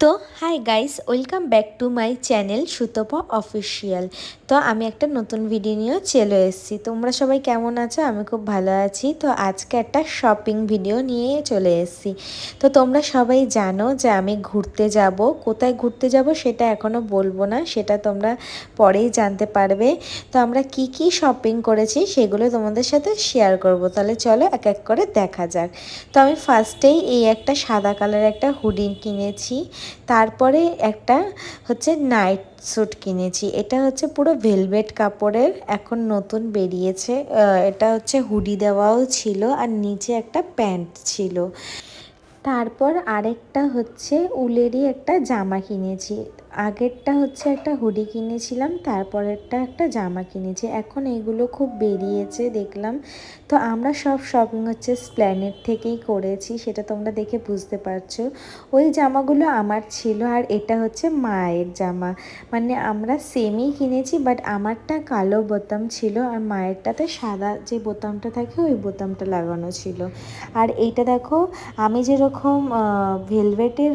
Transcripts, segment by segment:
তো hi guys welcome back to my channel Sutapa official তো, আমি একটা নতুন ভিডিও নিয়েও চলে এসেছি। তোমরা সবাই কেমন আছো? আমি খুব ভালো আছি। তো, আজকে একটা শপিং ভিডিও নিয়ে চলে এসেছি। তো, তোমরা সবাই জানো যে আমি ঘুরতে যাব। কোথায় ঘুরতে যাব সেটা এখনও বলব না, সেটা তোমরা পরেই জানতে পারবে। তো, আমরা কি কি শপিং করেছি সেগুলো তোমাদের সাথে শেয়ার করব। তাহলে চলো এক এক করে দেখা যাক। তো, আমি ফার্স্টেই এই একটা সাদা কালার একটা হুডিন কিনেছি। তারপরে একটা হচ্ছে নাইট স্যুট কিনেছি। এটা হচ্ছে পুরো ভেলভেট কাপড়ের, এখন নতুন বেরিয়েছে। এটা হচ্ছে হুডি দেওয়াও ছিল আর নিচে একটা প্যান্ট ছিল। তারপর আরেকটা হচ্ছে উলেরই একটা জামা কিনেছি। আগেরটা হচ্ছে একটা হুডি কিনেছিলাম, তারপরেরটা একটা জামা কিনেছি। এখন এগুলো খুব বেরিয়েছে দেখলাম। তো আমরা সব শপিং হচ্ছে স্প্ল্যানেট থেকেই করেছি, সেটা তোমরা দেখে বুঝতে পারছ। ওই জামাগুলো আমার ছিল আর এটা হচ্ছে মায়ের জামা। মানে আমরা সেমই কিনেছি বাট আমারটা কালো বোতাম ছিল আর মায়েরটাতে সাদা যে বোতামটা থাকে, ওই বোতামটা লাগানো ছিল। আর এইটা দেখো, আমি যেরকম ভেলভেটের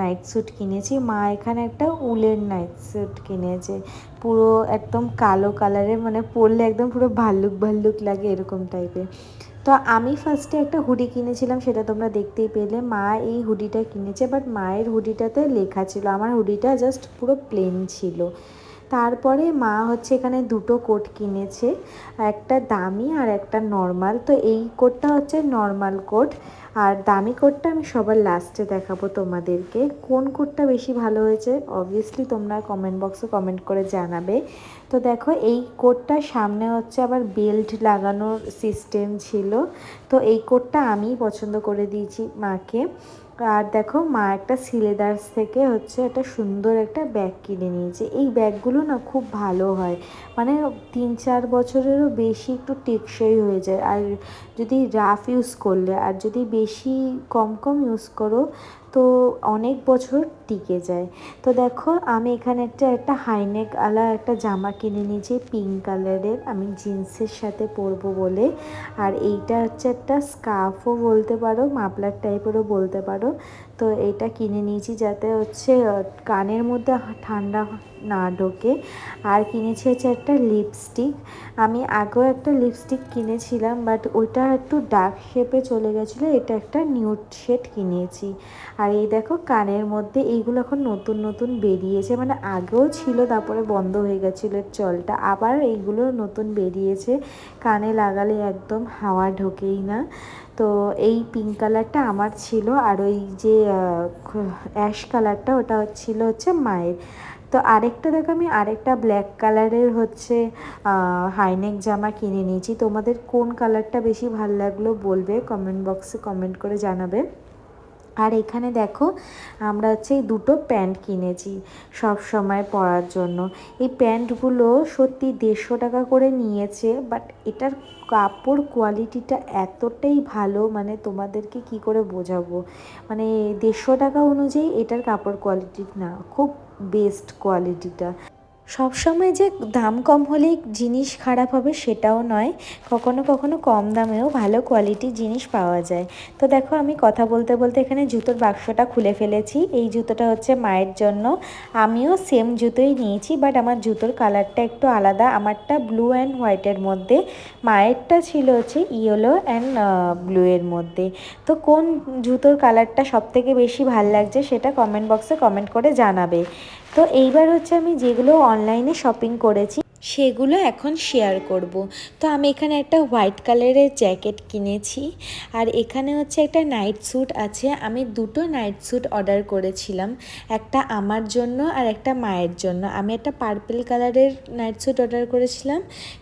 নাইট স্যুট কিনেছি, মা এখানে একটা উলের নাইট স্যুট কিনেছে। পুরো একদম কালো কালারের মানে পরলে একদম পুরো ভাল্লুক ভাল্লুক লাগে এরকম টাইপের তো আমি ফার্স্টে একটা হুডি কিনেছিলাম, সেটা তোমরা দেখতেই পেলে। মা এই হুডিটা কিনেছে বাট মায়ের হুডিটাতে লেখা ছিল। আমার হুডিটা জাস্ট পুরো প্লেন ছিল। তারপরে মা হচ্ছে এখানে দুটো কোট কিনেছে, একটা দামি আর একটা নর্মাল তো এই কোটটা হচ্ছে নর্মাল কোট। আর দামি কোটটা আমি সবার লাস্টে দেখাবো তোমাদেরকে। কোন কোটটা বেশি ভালো হয়েছে? অবভিয়াসলি তোমরা কমেন্ট বক্সে কমেন্ট করে জানাবে। তো দেখো, এই কোটটার সামনে হচ্ছে আবার বেল্ট লাগানোর সিস্টেম ছিল। তো এই কোটটা আমি পছন্দ করে দিয়েছি মাকে। আর দেখো মা একটা সিলেদার্স থেকে হচ্ছে একটা সুন্দর একটা ব্যাগ কিনে নিয়েছে। এই ব্যাগগুলো না খুব ভালো হয়। মানে তিন চার বছরেরও বেশি একটু টেকসই হয়ে যায়। আর যদি রাফ ইউজ করলে, আর যদি বেশি কম কম ইউজ করো তো অনেক বছর টিকে যায়। তো দেখো, আমি এখানে একটা একটা হাইনেক আলা একটা জামা কিনে নিয়েছি পিঙ্ক কালারের আমি জিন্সের সাথে পরবো বলে। আর এইটা হচ্ছে একটা স্কার্ফও বলতে পারো মাপলার টাইপেরও বলতে পারো। তো এইটা কিনে নিয়েছি যাতে হচ্ছে কানের মধ্যে ঠান্ডা না ঢোকে। আর কিনেছি হচ্ছে একটা লিপস্টিক আমি আগেও একটা লিপস্টিক কিনেছিলাম বাট ওইটা একটু ডার্ক শেপে চলে গেছিল। এটা একটা নিউড শেড কিনেছি। আর এই দেখো, কানের মধ্যে এইগুলো এখন নতুন নতুন বেরিয়েছে। মানে আগেও ছিল, তারপরে বন্ধ হয়ে গেছিল চলটা। আবার এইগুলো নতুন বেরিয়েছে। কানে লাগালে একদম হাওয়া ঢোকেই না। তো এই পিঙ্ক কালারটা আমার ছিল। আর ওই যে অ্যাশ কালারটা ওটা ছিল হচ্ছে মায়ের। তো আরেকটা দেখো আমি, আরেকটা ব্ল্যাক কালারের হচ্ছে হাইনেক জামা কিনে নিয়েছি। তোমাদের কোন কালারটা বেশি ভালো লাগল বলবে? কমেন্ট বক্সে কমেন্ট করে জানাবে। আর এখানে দেখো, আমরা হচ্ছে এই দুটো প্যান্ট কিনেছি সব সময় পরার জন্য। এই প্যান্টগুলো সত্যি দেড়শো টাকা করে নিয়েছে বাট এটার কাপড় কোয়ালিটিটা এতটাই ভালো মানে তোমাদেরকে কি করে বোঝাবো? মানে দেড়শো টাকা অনুযায়ী এটার কাপড় কোয়ালিটি না, খুব বেস্ট কোয়ালিটিটা সবসময় যে দাম কম হলেই জিনিস খারাপ হবে সেটাও নয়, কখনো কখনো কম দামেও ভালো কোয়ালিটির জিনিস পাওয়া যায়। তো দেখো আমি কথা বলতে বলতে এখানে জুতোর বাক্সটা খুলে ফেলেছি, এই জুতোটা হচ্ছে মায়ের জন্য। আমিও সেম জুতোই নিয়েছি বাট আমার জুতোর কালারটা একটু আলাদা, আমারটা ব্লু অ্যান্ড হোয়াইটের মধ্যে। মায়েরটা ছিল হচ্ছে ইয়েলো অ্যান্ড ব্লু এর মধ্যে। তো কোন জুতোর কালারটা সবথেকে বেশি ভালো লাগছে সেটা কমেন্ট বক্সে কমেন্ট করে জানাবে। তো এইবার হচ্ছে আমি যেগুলো অনলাইনে শপিং করেছি সেগুলো এখন শেয়ার করব। তো আমি এখানে একটা হোয়াইট কালারের জ্যাকেট কিনেছি। আর এখানে হচ্ছে একটা নাইট স্যুট আছে। আমি দুটো নাইট স্যুট অর্ডার করেছিলাম। একটা আমার জন্য আর একটা মায়ের জন্য। আমি একটা পার্পেল কালারের নাইট স্যুট অর্ডার করেছিলাম।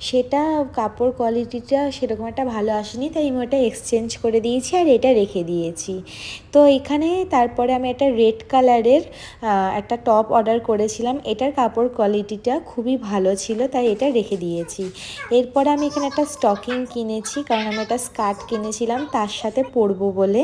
সেটা কাপড় কোয়ালিটিটা সেরকম একটা ভালো আসেনি, তাই আমি ওটা এক্সচেঞ্জ করে দিয়েছি আর এটা রেখে দিয়েছি। তো এখানে তারপরে আমি একটা রেড কালারের একটা টপ অর্ডার করেছিলাম। এটার কাপড় কোয়ালিটিটা খুবই ভালো ছিল। তাই এটা রেখে দিয়েছি। এরপরে আমি এখানে একটা স্টকিং কিনেছি, কারণ আমি একটা স্কার্ট কিনেছিলাম, তার সাথে পরবো বলে।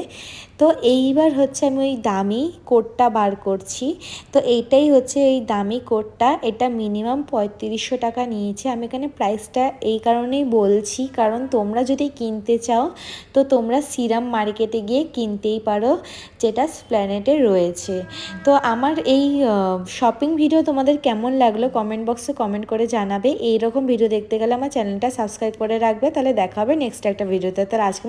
তো এইবার হচ্ছে আমি ওই দামি কোটটা বার করছি। তো এইটাই হচ্ছে এই দামি কোটটা, এটা মিনিমাম পঁয়ত্রিশশো টাকা নিয়েছে। আমি এখানে প্রাইসটা এই কারণেই বলছি, কারণ তোমরা যদি কিনতে চাও, তো তোমরা সিরাম মার্কেটে গিয়ে কিনতেই পারো, যেটা স্প্ল্যানেটে রয়েছে। তো আমার এই শপিং ভিডিও তোমাদের কেমন লাগল? কমেন্ট বক্সে কমেন্ট করে জানাবে। এইরকম ভিডিও দেখতে গেলে আমার চ্যানেলটা সাবস্ক্রাইব করে রাখবে। তাহলে দেখা হবে নেক্সট একটা ভিডিওতে তার আজকে